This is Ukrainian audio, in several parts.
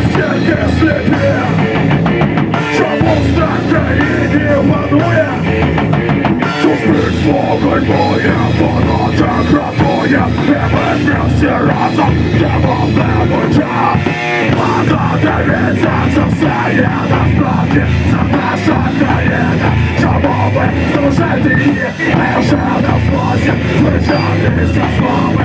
Краще, если не Чому в Україні панує Суспільство гальмує, воно так рятує І ми всі разом тримаємо час Пана дивіться, це все є насправді. Це наша країна. Чому ви служите на фазі Звичайні зі слави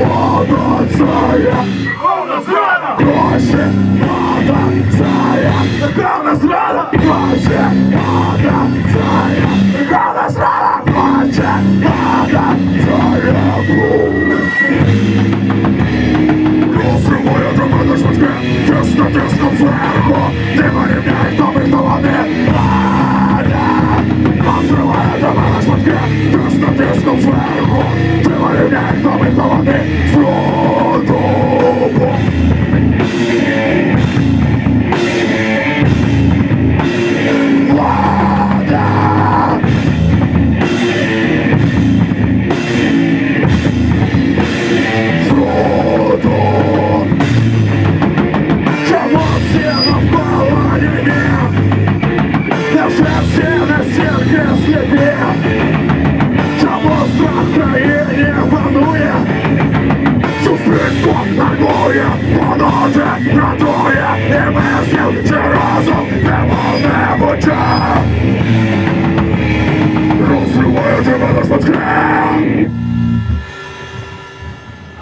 Повна зрада! Гроші надо царя! Царя! Повна зрада! Гроші надо царя! Розриває до мене шматки, тісно, тісно зверху, ти вирівняй до мене шматки, тісно, тісно зверху, ти вирівняй добрі талани. Amém.